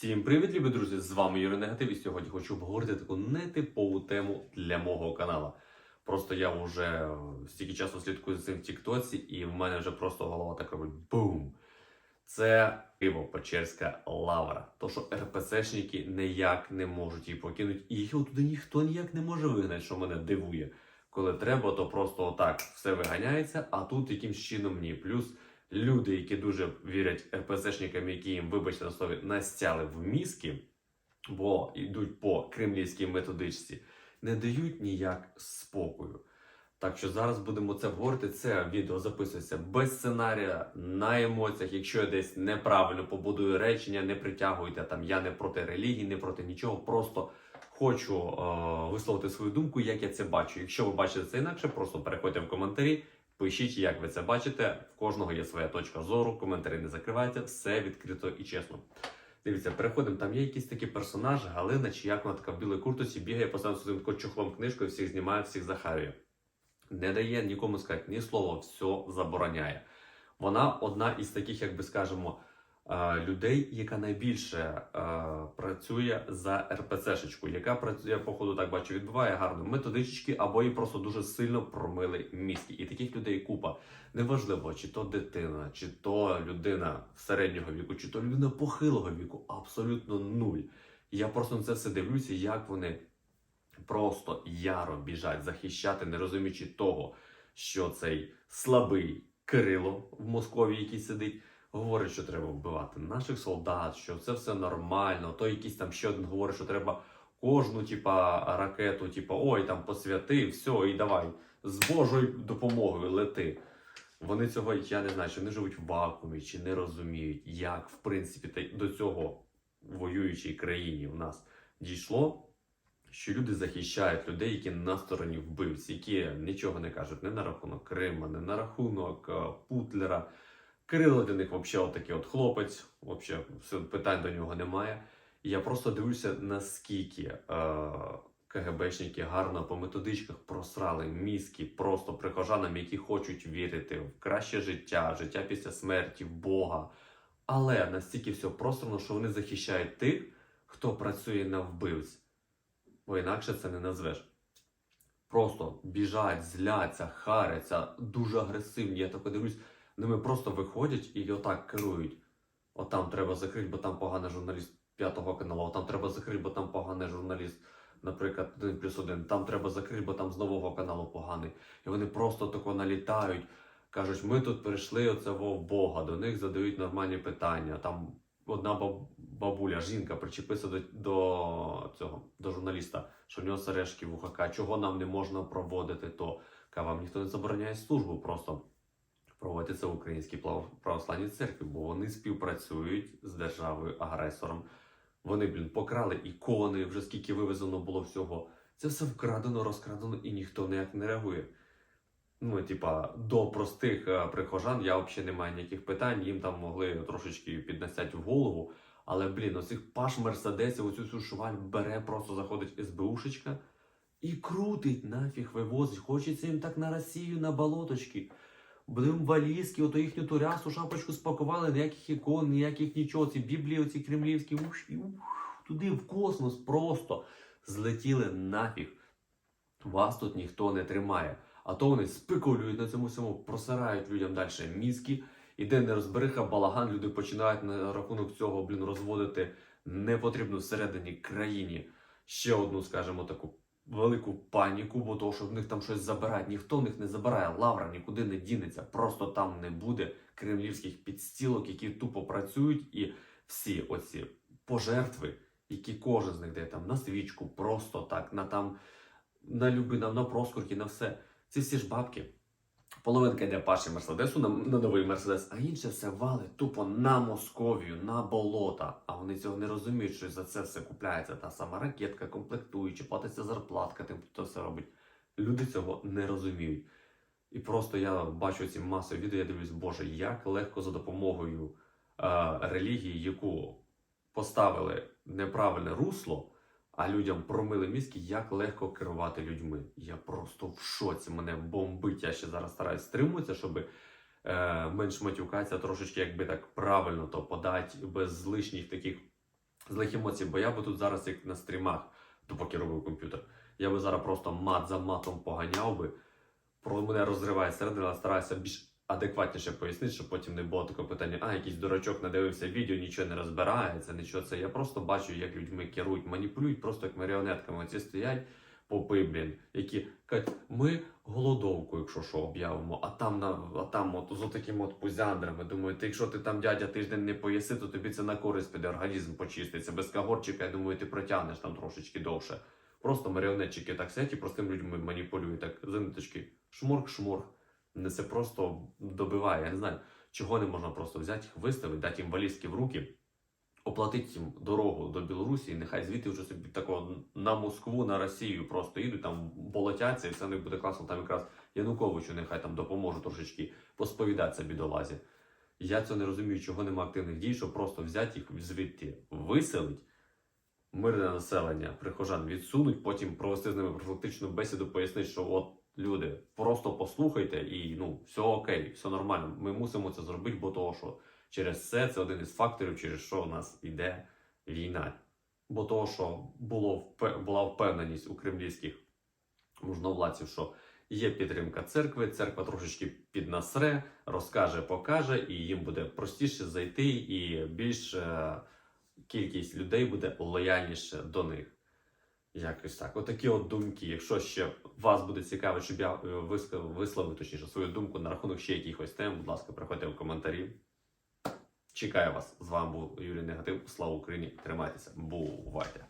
Всім привіт, любі друзі! З вами Юрій Негатив і сьогодні хочу обговорити таку нетипову тему для мого каналу. Просто я вже стільки часу слідкую за цим в Тіктоці, і в мене вже просто голова так робить бум. Це Києво-Печерська лавра. То, що РПЦшники ніяк не можуть її покинути, і їх туди ніхто ніяк не може вигнати, що мене дивує. Коли треба, то просто отак все виганяється, а тут якимсь чином ні. Плюс люди, які дуже вірять РПЦшникам, які їм, вибачте на слові, настяли в мізки, бо йдуть по кремлівській методичці, не дають ніяк спокою. Так що зараз будемо це говорити. Це відео записується без сценарія на емоціях. Якщо я десь неправильно побудую речення, не притягуйте там. Я не проти релігії, не проти нічого. Просто хочу е, висловити свою думку, як я це бачу. Якщо ви бачите це інакше, просто переходьте в коментарі. Пишіть, як ви це бачите. В кожного є своя точка зору, коментарі не закривайте, все відкрито і чесно. Дивіться, переходимо. Там є якийсь такий персонаж, Галина, чи як вона така в білій куртці бігає, цим таким чохлом книжкою, всіх знімає, всіх захарює. Не дає нікому сказати ні слова, все забороняє. Вона одна із таких, як би скажемо, е, людей, яка найбільше е, працює за РПЦшечку, яка працює, походу, так бачу, відбиває гарно методички, або їй просто дуже сильно промили мізки. І таких людей купа. Неважливо, чи то дитина, чи то людина середнього віку, чи то людина похилого віку, абсолютно нуль. Я просто на це все дивлюся, як вони просто яро біжать захищати, не розуміючи того, що цей слабий Кирило в Москові, який сидить, говорить, що треба вбивати наших солдат, що це все нормально. То якийсь там ще один говорить, що треба кожну, типа, ракету, типа, ой, там посвяти, все, і давай з Божою допомогою лети. Вони цього, я не знаю, чи вони живуть в вакуумі, чи не розуміють, як в принципі до цього воюючій країні в нас дійшло, що люди захищають людей, які на стороні вбивці, які нічого не кажуть не на рахунок Крима, не на рахунок е, Путлера. Кирило для них взагалі отакий от хлопець, взагалі питань до нього немає. І я просто дивлюся, наскільки е, КГБшники гарно по методичках просрали мізки просто прихожанам, які хочуть вірити в краще життя, життя після смерті, в Бога. Але настільки все просрано, що вони захищають тих, хто працює на вбивць. Бо інакше це не назвеш. Просто біжать, зляться, харяться, дуже агресивні. Я так дивлюсь, ними просто виходять і отак керують. Отам треба закрити, бо там поганий журналіст п'ятого каналу, отам треба закрити, бо там поганий журналіст, наприклад, 1 плюс 1. Там треба закрити, бо там з нового каналу поганий. І вони просто тако налітають, кажуть, ми тут прийшли в Бога, до них задають нормальні питання. Там одна бабуля, жінка причепилася до, до цього, до журналіста, що в нього сережки в ухака, чого нам не можна проводити то. Вам ніхто не забороняє службу, просто проводити це в Українській православній церкві, бо вони співпрацюють з державою агресором. Вони, блін, покрали ікони, вже скільки вивезено було всього. Це все вкрадено, розкрадено, і ніхто ніяк не реагує. Ну, типа, до простих е, прихожан я взагалі не маю ніяких питань, їм там могли трошечки піднесять в голову. Але, блін, оцих паш мерседесів, оцю всю шуваль бере, просто заходить СБУшечка і крутить нафіг, вивозить. Хочеться їм так на Росію, на болоточки. Будемо валізки, ото їхню турясу шапочку спакували, ніяких ікон, ніяких нічого. Ці біблії, оці кремлівські, уш, і уш, туди в космос просто злетіли нафіг. Вас тут ніхто не тримає. А то вони спекулюють на цьому всьому, просирають людям далі мізки. Іде нерозбериха, балаган, люди починають на рахунок цього, блін, розводити непотрібну всередині країні ще одну, скажімо, таку велику паніку, бо того, що в них там щось забирають. Ніхто в них не забирає, лавра нікуди не дінеться. Просто там не буде кремлівських підстілок, які тупо працюють, і всі оці пожертви, які кожен з них дає там на свічку, просто так, на там на любина, на проскурки, на все. Ці всі ж бабки. Половинка йде паші Мерседесу на, на новий Мерседес, а інше все валить тупо на Московію, на болота. А вони цього не розуміють, що за це все купляється та сама ракетка, комплектуючи, платиться зарплатка, тим, хто це робить. Люди цього не розуміють. І просто я бачу ці масові відео, я дивлюсь, боже, як легко за допомогою е, релігії, яку поставили неправильне русло, а людям промили мізки, як легко керувати людьми. Я просто в шоці. Мене бомбить. Я ще зараз стараюсь стримуватися, щоб е, менш матюкатися, трошечки якби так правильно то подати, без лишніх таких злих емоцій, бо я би тут зараз, як на стрімах, допоки робив комп'ютер, я би зараз просто мат за матом поганяв би. Про мене розриває середина, стараюся більш адекватніше пояснити, щоб потім не було такого питання, а якийсь дурачок надивився відео, нічого не розбирається, нічого це. Я просто бачу, як людьми керують, маніпулюють просто як маріонетками. Оці стоять попи, блін, які кажуть, ми голодовку, якщо що, об'явимо, а там на а там от з такими от пузяндрами. Думаю, ти якщо ти там дядя тиждень не поїси, то тобі це на користь піде, організм почиститься. Без кагорчика, я думаю, ти протягнеш там трошечки довше. Просто маріонетчики так сидять і простим людьми маніпулюють, так за ниточки. Шмурк-шмурк. Це просто добиває. Я не знаю, чого не можна просто взяти їх, виставити, дати їм валізки в руки, оплатити їм дорогу до Білорусі, і нехай звідти вже собі такого на Москву, на Росію просто їдуть, там болотяться, і все не буде класно. Там якраз Януковичу нехай там допоможе трошечки посповідатися бідолазі. Я цього не розумію, чого нема активних дій, щоб просто взяти їх звідти, виселить, мирне населення, прихожан відсунуть, потім провести з ними профілактичну бесіду, пояснити, що от люди, просто послухайте і ну, все окей, все нормально. Ми мусимо це зробити, бо того, що через це це один із факторів, через що у нас йде війна. Бо того, що було була впевненість у кремлівських можновладців, що є підтримка церкви, церква трошечки піднасре, розкаже, покаже, і їм буде простіше зайти, і більш е, кількість людей буде лояльніше до них. Якось так. Отакі от думки. Якщо ще вас буде цікаво, щоб я е, висловив точніше свою думку на рахунок ще якихось тем, будь ласка, приходьте в коментарі. Чекаю вас. З вами був Юрій Негатив. Слава Україні! Тримайтеся, бувайте!